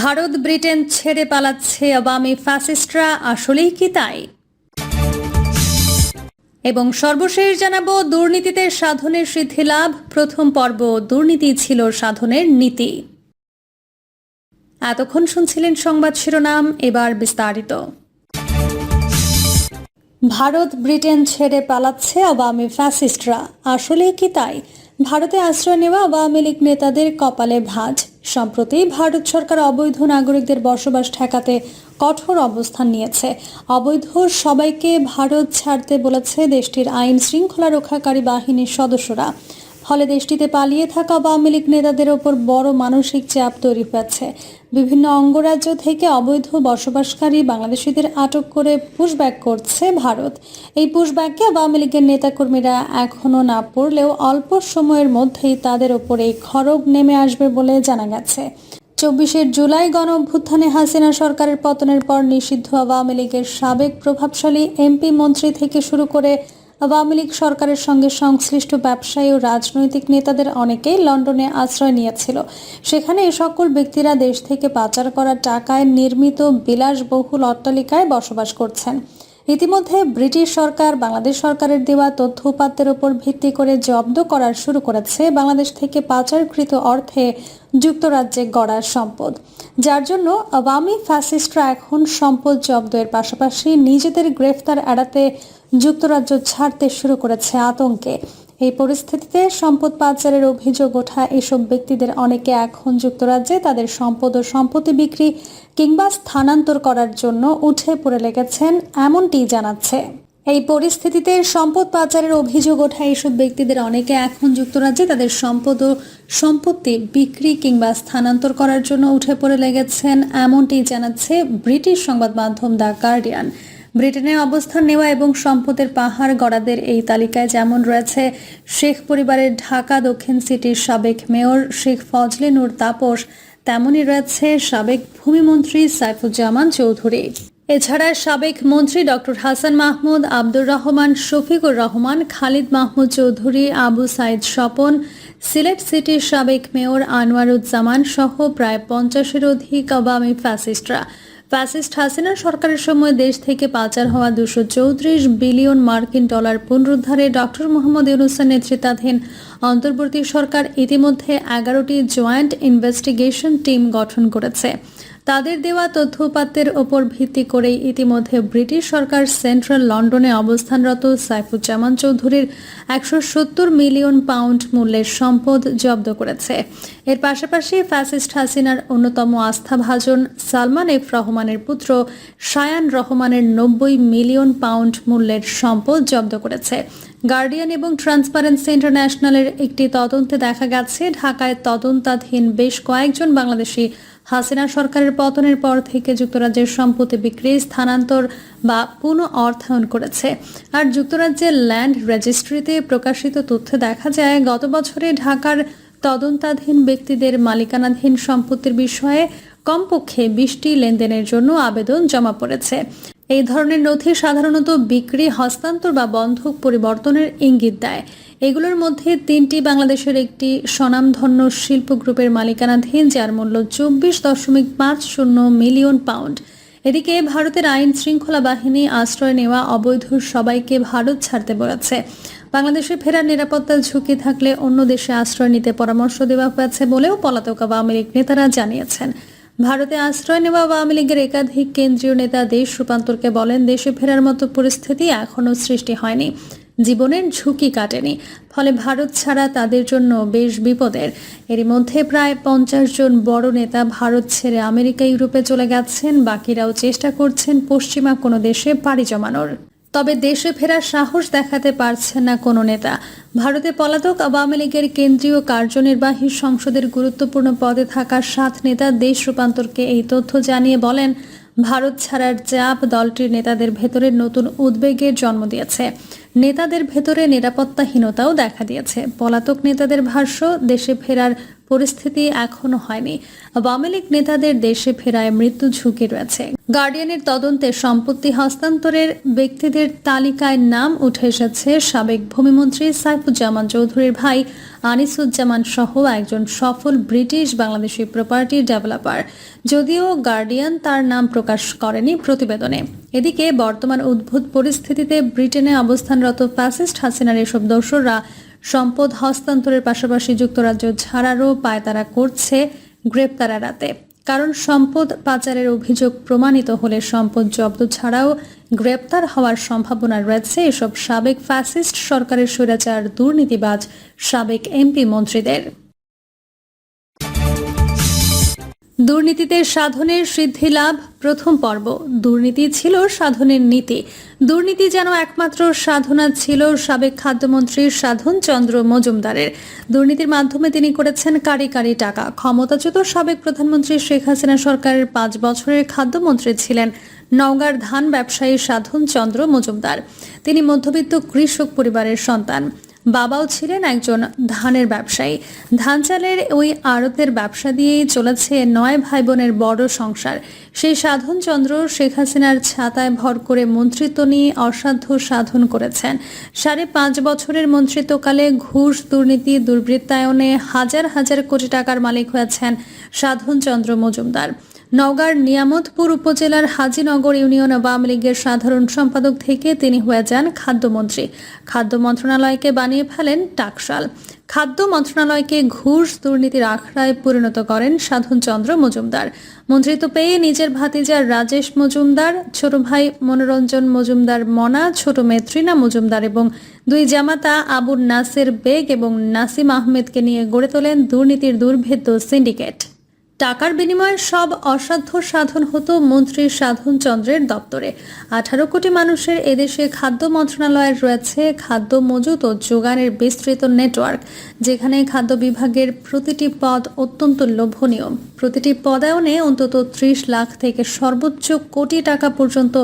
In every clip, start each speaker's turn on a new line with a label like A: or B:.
A: Bharat Britain ছেড়ে পালাচ্ছে আওয়ামী ফ্যাসিস্টরা, আসলেই কি তাই? এবং সর্বশেষ জানাব, দুর্নীতিতে সাধনের সিদ্ধি লাভ, প্রথম পর্ব দুর্নীতি ছিল সাধনের নীতি। এতক্ষণ শুনছিলেন সংবাদ শিরোনাম, এবার বিস্তারিত। ভারত ব্রিটেন ছেড়ে পালাচ্ছে আওয়ামী ফ্যাসিস্টরা আসলে কি তাই? ভারতে আশ্রয় নেওয়া আওয়ামী লীগ নেতাদের কপালে ভাঁজ। সম্প্রতি ভারত সরকার অবৈধ নাগরিকদের বসবাস ঠেকাতে কঠোর অবস্থান নিয়েছে। অবৈধ সবাইকে ভারত ছাড়তে বলেছে দেশটির আইন শৃঙ্খলা রক্ষাকারী বাহিনীর সদস্যরা। ফলে দেশটিতে পালিয়ে থাকা আওয়ামী লীগ নেতাদের ওপর বড় মানসিক চাপ তৈরি হয়েছে। বিভিন্ন অঙ্গরাজ্য থেকে অবৈধ বসবাসকারী বাংলাদেশিদের আটক করে পুশব্যাক করছে ভারত। এই পুশব্যাকে আওয়ামী লীগের নেতাকর্মীরা এখনও না পড়লেও অল্প সময়ের মধ্যেই তাদের ওপর এই খড়গ নেমে আসবে বলে জানা গেছে। চব্বিশে জুলাই গণ অভ্যুত্থানে হাসিনা সরকারের পতনের পর নিষিদ্ধ আওয়ামী লীগের সাবেক প্রভাবশালী এমপি মন্ত্রী থেকে শুরু করে আওয়ামী লীগ সরকারের সঙ্গে সংশ্লিষ্ট ব্যবসায়ী ও রাজনৈতিক নেতাদের অনেকেই লন্ডনে আশ্রয় নিয়েছিল। সেখানে এ সকল ব্যক্তিরা দেশ থেকে পাচার করা টাকায় নির্মিত বিলাসবহুল অট্টালিকায় বসবাস করছেন। ইতিমধ্যে ব্রিটিশ সরকার, বাংলাদেশ সরকারের দেওয়া তথ্য উপর ভিত্তি করে জব্দ করা শুরু করেছে বাংলাদেশ থেকে পাচারকৃত অর্থে যুক্তরাজ্যে গড়ার সম্পদ। যার জন্য আওয়ামী ফ্যাসিস্টরা এখন সম্পদ জব্দের পাশাপাশি নিজেদের গ্রেফতার এড়াতে যুক্তরাজ্য ছাড়তে শুরু করেছে আতঙ্কে। এই পরিস্থিতিতে সম্পদ পাচারের অভিযোগ ওঠা এসব ব্যক্তিদের অনেকে এখন যুক্তরাজ্যে তাদের সম্পদ ও সম্পত্তি বিক্রি কিংবা স্থানান্তর করার জন্য উঠে পড়ে লেগেছেন এমনটি জানাচ্ছে। এই পরিস্থিতিতে সম্পদ পাচারের অভিযোগ ওঠা এসব ব্যক্তিদের অনেকে এখন যুক্তরাজ্যে তাদের সম্পদ ও সম্পত্তি বিক্রি কিংবা স্থানান্তর করার জন্য উঠে পড়ে লেগেছেন, এমনটি জানাচ্ছে ব্রিটিশ সংবাদ মাধ্যম দ্য গার্ডিয়ান। ব্রিটেনে অবস্থান নেওয়া এবং সম্পদের পাহাড় গড়াদের এই তালিকায় যেমন রয়েছে শেখ পরিবারের ঢাকা দক্ষিণ সিটির সাবেক মেয়র শেখ ফজলে নূর তাপস, তেমনই রয়েছে সাবেক ভূমিমন্ত্রী সাইফুজ্জামান চৌধুরী। এছাড়া সাবেক মন্ত্রী ডক্টর হাসান মাহমুদ, আব্দুর রহমান, শফিকুর রহমান, খালিদ মাহমুদ চৌধুরী, আবু সাইদ স্বপন, সিলেট সিটির সাবেক মেয়র আনোয়ারুজ্জামান সহ প্রায় পঞ্চাশের অধিক আওয়ামী ফ্যাসিস্টরা। ফ্যাসিস্ট হাসিনা সরকারের সময় দেশ থেকে পাচার হওয়া দুশো চৌত্রিশ বিলিয়ন মার্কিন ডলার পুনরুদ্ধারে ডক্টর মোহাম্মদ ইউনুসের নেতৃত্বাধীন অন্তর্বর্তী সরকার ইতিমধ্যে এগারোটি জয়েন্ট ইনভেস্টিগেশন টিম গঠন করেছে। তাদের দেওয়া তথ্য উপাত্তের ওপর ভিত্তি করেই ইতিমধ্যে ব্রিটিশ সরকার সেন্ট্রাল লন্ডনে অবস্থানরত সাইফুজ্জামান চৌধুরীর একশো সত্তর মিলিয়ন পাউন্ড মূল্যের সম্পদ জব্দ করেছে। এর পাশাপাশি ফ্যাসিস্ট হাসিনার অন্যতম আস্থাভাজন সালমান এফ রহমানের পুত্র শায়ান রহমানের নব্বই মিলিয়ন পাউন্ড মূল্যের সম্পদ জব্দ করেছে। গার্ডিয়ান এবং ট্রান্সপারেন্সি ইন্টারন্যাশনালের একটি তদন্তে দেখা গেছে, ঢাকায় তদন্তাধীন বেশ কয়েকজন বাংলাদেশি হাসিনা সরকারের পতনের পর থেকে যুক্তরাজ্যের সম্পত্তি বিক্রি, স্থানান্তর বা পুনঃ অর্থায়ন করেছে। আর যুক্তরাজ্যের ল্যান্ড রেজিস্ট্রিতে প্রকাশিত তথ্যে দেখা যায়, গত বছরে ঢাকার তদন্তাধীন ব্যক্তিদের মালিকানাধীন সম্পত্তির বিষয়ে কমপক্ষে বিশটি লেনদেনের জন্য আবেদন জমা পড়েছে। এই ধরনের নথি সাধারণত বিক্রি, হস্তান্তর বা বন্ধক পরিবর্তনের ইঙ্গিত দেয়। এগুলোর মধ্যে তিনটি বাংলাদেশের একটি স্বনামধন্য শিল্প গ্রুপের মালিকানাধীন, যার মূল্য চব্বিশ দশমিক পাঁচ শূন্য মিলিয়ন পাউন্ড। এদিকে ভারতের আইন শৃঙ্খলা বাহিনী আশ্রয় নেওয়া অবৈধ সবাইকে ভারত ছাড়তে বলেছে। বাংলাদেশে ফেরার নিরাপত্তার ঝুঁকি থাকলে অন্য দেশে আশ্রয় নিতে পরামর্শ দেওয়া হয়েছে বলেও পলাতক আওয়ামী লীগ নেতারা জানিয়েছেন। ভারতে আশ্রয় নেওয়া আওয়ামী লীগের একাধিক কেন্দ্রীয় নেতা দেশ রূপান্তরকে বলেন, দেশে ফেরার মতো পরিস্থিতি এখনও সৃষ্টি হয়নি। জীবনের ঝুঁকি কাটেনি। ফলে ভারত ছাড়া তাদের জন্য বেশ বিপদের। এরই মধ্যে প্রায় পঞ্চাশ জন বড় নেতা ভারত ছেড়ে আমেরিকা, ইউরোপে চলে গেছেন। বাকিরাও চেষ্টা করছেন পশ্চিমা কোনো দেশে পাড়ি জমানোর। তবে দেশে ফেরার সাহস দেখাতে পারছে না কোনো নেতা। ভারতে পলাতক আওয়ামী লীগের কেন্দ্রীয় কার্যনির্বাহী সংসদের গুরুত্বপূর্ণ পদে থাকা সাত নেতা দেশ রূপান্তরকে এই তথ্য জানিয়ে বলেন, ভারত ছাড়ার চাপ দলটির নেতাদের ভেতরে নতুন উদ্বেগের জন্ম দিয়েছে। নেতাদের ভেতরে নিরাপত্তাহীনতাও দেখা দিয়েছে। পলাতক নেতাদের ভাষ্য, দেশে ফেরার পরিস্থিতি এখনও হয়নি। আওয়ামী লীগ নেতাদের দেশে ফেরায় মৃত্যু ঝুঁকি রয়েছে। গার্ডিয়ানের তদন্তে সম্পত্তি হস্তান্তরের ব্যক্তিদের তালিকায় নাম উঠে এসেছে সাবেক ভূমিমন্ত্রী সাইফুজ্জামান চৌধুরীর ভাই আনিসুজ্জামান সহ একজন সফল ব্রিটিশ বাংলাদেশি প্রপার্টি ডেভেলপার যদিও গার্ডিয়ান তার নাম প্রকাশ করেনি প্রতিবেদনে। এদিকে বর্তমান উদ্ভুত পরিস্থিতিতে ব্রিটেনে অবস্থানরত ফ্যাসিস্ট হাসিনার এসব দোসররা সম্পদ হস্তান্তরের পাশাপাশি যুক্তরাজ্য ছাড়ারও পায়তারা করছে গ্রেপ্তার এড়াতে কারণ সম্পদ পাচারের অভিযোগ প্রমাণিত হলে সম্পদ জব্দ ছাড়াও গ্রেপ্তার হওয়ার সম্ভাবনা রয়েছে। এসব সাবেক ফ্যাসিস্ট সরকারের স্বৈরাচার দুর্নীতিবাজ সাবেক এমপি মন্ত্রীদের। দুর্নীতিতে সাধনের সিদ্ধি লাভ প্রথম পর্ব। দুর্নীতি ছিল সাধনের নীতি। দুর্নীতি যেন একমাত্র সাধনা ছিল সাবেক খাদ্যমন্ত্রী সাধন চন্দ্র মজুমদারের। দুর্নীতির মাধ্যমে তিনি করেছেন কারি কারি টাকা। ক্ষমতাচ্যুত সাবেক প্রধানমন্ত্রী শেখ হাসিনা সরকারের পাঁচ বছরের খাদ্যমন্ত্রী ছিলেন নওগাঁর ধান ব্যবসায়ী সাধন চন্দ্র মজুমদার। তিনি মধ্যবিত্ত কৃষক পরিবারের সন্তান। বাবাও ছিলেন একজন ধানের ব্যবসায়ী। ধান চালের ওই আড়তের ব্যবসা দিয়েই চলেছে নয় ভাই বোনের বড় সংসার। সেই সাধন চন্দ্র শেখ হাসিনার ছাতায় ভর করে মন্ত্রিত্ব নিয়ে অসাধ্য সাধন করেছেন। সাড়ে পাঁচ বছরের মন্ত্রিত্বকালে ঘুষ, দুর্নীতি, দুর্বৃত্তায়নে হাজার হাজার কোটি টাকার মালিক হয়েছেন সাধন চন্দ্র মজুমদার। নওগাঁর নিয়ামতপুর উপজেলার হাজিনগর ইউনিয়ন আওয়ামী লীগের সাধারণ সম্পাদক থেকে তিনি হয়ে যান খাদ্যমন্ত্রী। খাদ্য মন্ত্রণালয়কে বানিয়ে ফেলেন টাকশাল। খাদ্য মন্ত্রণালয়কে ঘুষ দুর্নীতির আখড়ায় পরিণত করেন সাধনচন্দ্র মজুমদার। মন্ত্রিত্ব পেয়ে নিজের ভাতিজা রাজেশ মজুমদার, ছোট ভাই মনোরঞ্জন মজুমদার মনা, ছোট তৃণা মজুমদার এবং দুই জামাতা আবুর নাসির বেগ এবং নাসিম আহমেদকে নিয়ে গড়ে তোলেন দুর্নীতির দুর্ভেদ্য সিন্ডিকেট। টাকার বিনিময়ে সব অসাধ্য সাধন হতো মন্ত্রী সাধন চন্দ্রের দপ্তরে। আঠারো কোটি মানুষের এদেশে খাদ্য মন্ত্রণালয়ের রয়েছে খাদ্য মজুত ও যোগানের বিস্তৃত নেটওয়ার্ক, যেখানে খাদ্য বিভাগের প্রতিটি পদ অত্যন্ত লোভনীয়। প্রতিটি পদায়নে অন্তত ত্রিশ লাখ থেকে সর্বোচ্চ কোটি টাকা পর্যন্ত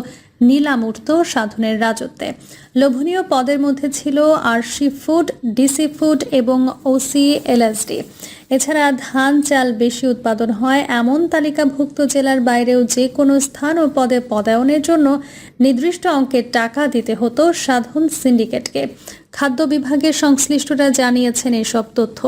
A: নিলাম উঠত সাধনের রাজত্বে। লোভনীয় পদের মধ্যে ছিল আরশি ফুড, ডিসি ফুড এবং ওসি এলএসডি। এছাড়া ধান, চাল বেশি উৎপাদন হয় এমন তালিকাভুক্ত জেলার বাইরেও যে কোনো স্থান ও পদে পদায়নের জন্য নির্দিষ্ট অঙ্কের টাকা দিতে হতো সাধন সিন্ডিকেটকে। খাদ্য বিভাগের সংশ্লিষ্টরা জানিয়েছেন এসব তথ্য।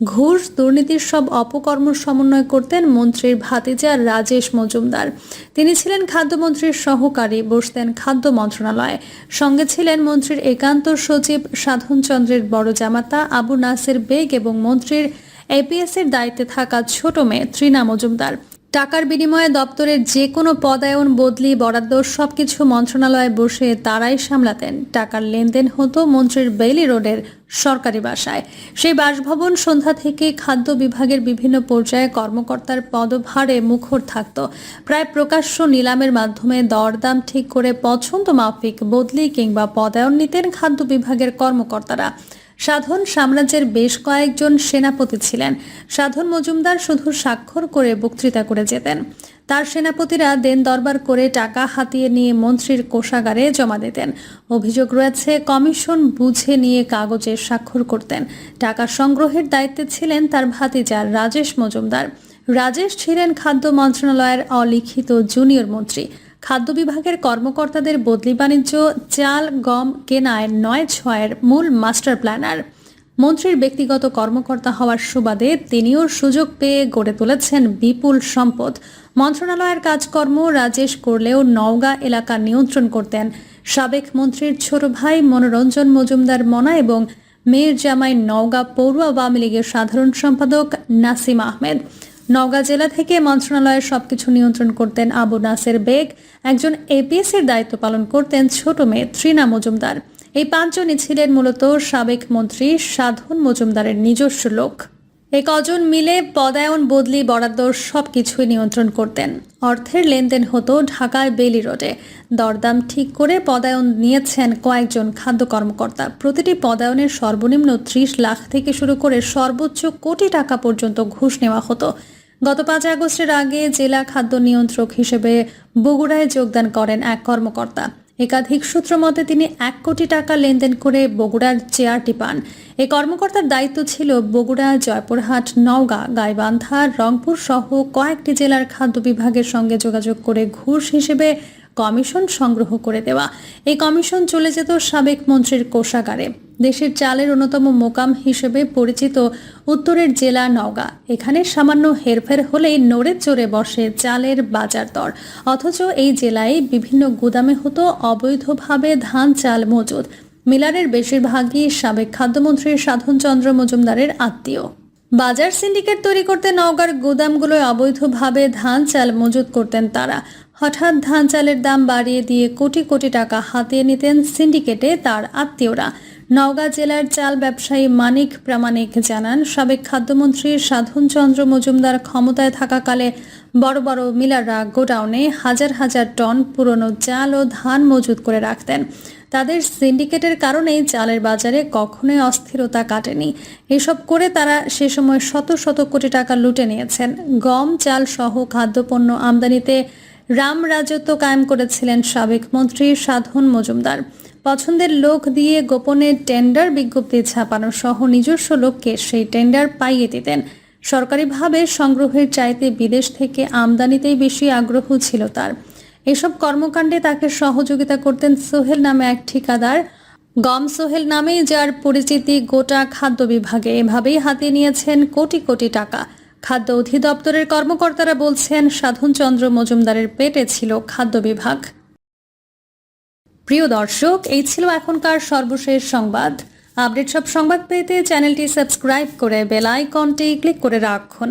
A: ঘুষ দুর্নীতির সব অপকর্ম সমন্বয় করতেন মন্ত্রীর ভাতিজা রাজেশ মজুমদার। তিনি ছিলেন খাদ্যমন্ত্রীর সহকারী, বসতেন খাদ্য মন্ত্রণালয়ে। সঙ্গে ছিলেন মন্ত্রীর একান্ত সচিব সাধনচন্দ্রের বড় জামাতা আবু নাসের বেগ এবং মন্ত্রীর এপিএসের দায়িত্বে থাকা ছোট মেয়ে ত্রিনা মজুমদার। টাকার বিনিময়ে দপ্তরের যে কোনো পদায়ন, বদলি, বরাদ্দ সবকিছু মন্ত্রণালয়ে বসে তারাই সামলাতেন। টাকার লেনদেন হতো মন্ত্রীর বেইলি রোডের সরকারি বাসায়। সেই বাসভবন সন্ধ্যা থেকে খাদ্য বিভাগের বিভিন্ন পর্যায়ে কর্মকর্তার পদভারে মুখর থাকত। প্রায় প্রকাশ্য নিলামের মাধ্যমে দরদাম ঠিক করে পছন্দ মাফিক, বদলি কিংবা পদায়ন নিতেন খাদ্য বিভাগের কর্মকর্তারা। সাধন সাম্রাজ্যের বেশ কয়েকজন সেনাপতি ছিলেন। সাধন মজুমদার শুধু স্বাক্ষর করে বক্তৃতা করে যেতেন। তার সেনাপতিরা দেন দরবার করে টাকা হাতিয়ে নিয়ে মন্ত্রীর কোষাগারে জমা দিতেন। অভিযোগ রয়েছে, কমিশন বুঝে নিয়ে কাগজে স্বাক্ষর করতেন। টাকা সংগ্রহের দায়িত্বে ছিলেন তার ভাতিজা রাজেশ মজুমদার। রাজেশ ছিলেন খাদ্য মন্ত্রণালয়ের অলিখিত জুনিয়র মন্ত্রী। খাদ্য বিভাগের কর্মকর্তাদের বদলি বাণিজ্য, চাল, গম, কেনায় নয় ছয়ের মূল মাস্টার প্ল্যানার। মন্ত্রীর ব্যক্তিগত কর্মকর্তা হওয়ার সুবাদে তিনিও সুযোগ পেয়ে গড়ে তুলেছেন বিপুল সম্পদ। মন্ত্রণালয়ের কাজকর্ম রাজেশ করলেও নওগাঁ এলাকা নিয়ন্ত্রণ করতেন। সাবেক মন্ত্রীর ছোট ভাই মনোরঞ্জন মজুমদার মনা এবং মেয়ের জামাই নওগাঁ পৌর আওয়ামী লীগের সাধারণ সম্পাদক নাসিম আহমেদ। নওগাঁ জেলা থেকে মন্ত্রণালয়ের সবকিছু নিয়ন্ত্রণ করতেন আবু নাসের বেগ। একজন এপিএস এর দায়িত্ব পালন করতেন ছোট মেয়ে তৃণা মজুমদার। এই পাঁচজনই ছিলেন মূলত সাবেক মন্ত্রী সাধন মজুমদারের নিজস্ব লোক। এই কজন মিলে পদায়ন, বদলি, বরাদ্দ সবকিছুই নিয়ন্ত্রণ করতেন। অর্থের লেনদেন হতো ঢাকায় বেলি রোডে। দরদাম ঠিক করে পদায়ন নিয়েছেন কয়েকজন খাদ্য কর্মকর্তা। প্রতিটি পদায়নের সর্বনিম্ন ত্রিশ লাখ থেকে শুরু করে সর্বোচ্চ কোটি টাকা পর্যন্ত ঘুষ নেওয়া হতো। গত পাঁচ আগস্টের আগে জেলা খাদ্য নিয়ন্ত্রক হিসেবে বগুড়ায় যোগদান করেন এক কর্মকর্তা। একাধিক সূত্র মতে তিনি এক কোটি টাকা লেনদেন করে বগুড়ার চেয়ারটি পান। এই কর্মকর্তার দায়িত্ব ছিল বগুড়া, জয়পুরহাট, নওগাঁ, গাইবান্ধা, রংপুর সহ কয়েকটি জেলার খাদ্য বিভাগের সঙ্গে যোগাযোগ করে ঘুষ হিসেবে কমিশন সংগ্রহ করে দেওয়া। এই কমিশন চলে যেত সাবেক মন্ত্রীর কোষাগারে। দেশের চালের অন্যতম মোকাম হিসেবে পরিচিত উত্তরের জেলা নওগাঁ। এখানে সামান্য হেরফের হলেই নড়ে চড়ে বসে চালের বাজার দর। অথচ এই জেলায় বিভিন্ন গুদামে হতো অবৈধভাবে ধান চাল মজুদ। মিলারের বেশিরভাগই সাবেক খাদ্যমন্ত্রী সাধনচন্দ্র মজুমদারের আত্মীয়। বাজার সিন্ডিকেট তৈরি করতে নওগাঁর গুদামগুলোয় অবৈধভাবে ধান চাল মজুত করতেন তারা। হঠাৎ ধান চালের দাম বাড়িয়ে দিয়ে কোটি কোটি টাকা হাতিয়ে নিতেন সিন্ডিকেটে তার আত্মীয়রা। নওগাঁ জেলার চাল ব্যবসায়ী মানিক প্রামাণিক জানান, সাবেক খাদ্যমন্ত্রী সাধনচন্দ্র মজুমদার ক্ষমতায় থাকাকালে বড় বড় মিলাররা গোডাউনে হাজার হাজার টন পুরনো চাল ও ধান মজুত করে রাখতেন। তাদের সিন্ডিকেটের কারণেই চালের বাজারে কখনোই অস্থিরতা কাটেনি। এসব করে তারা সে সময় শত শত কোটি টাকা লুটে নিয়েছেন। গম, চাল সহ খাদ্যপণ্য আমদানিতে রাম রাজত্ব কায়েম করেছিলেন সাবেক মন্ত্রী সাধন মজুমদার। পছন্দের লোক দিয়ে গোপনে টেন্ডার বিজ্ঞপ্তি ছাপানো সহ নিজস্ব লোককে সেই টেন্ডার পাইয়ে দিতেন। সরকারিভাবে সংগ্রহের চাইতে বিদেশ থেকে আমদানিতেই বেশি আগ্রহ ছিল তার। এসব কর্মকাণ্ডে তাকে সহযোগিতা করতেন সোহেল নামে এক ঠিকাদার। গম সোহেল নামেই যার পরিচিতি গোটা খাদ্য বিভাগে। এভাবেই হাতিয়ে নিয়েছেন কোটি কোটি টাকা। খাদ্য অধিদপ্তরের কর্মকর্তারা বলছেন, সাধনচন্দ্র মজুমদারের পেটে ছিল খাদ্য বিভাগ। প্রিয় দর্শক, এই ছিল এখনকার সর্বশেষ সংবাদ। আপডেট সব সংবাদ পেতে চ্যানেলটি সাবস্ক্রাইব করে বেল আইকনটি ক্লিক করে রাখুন।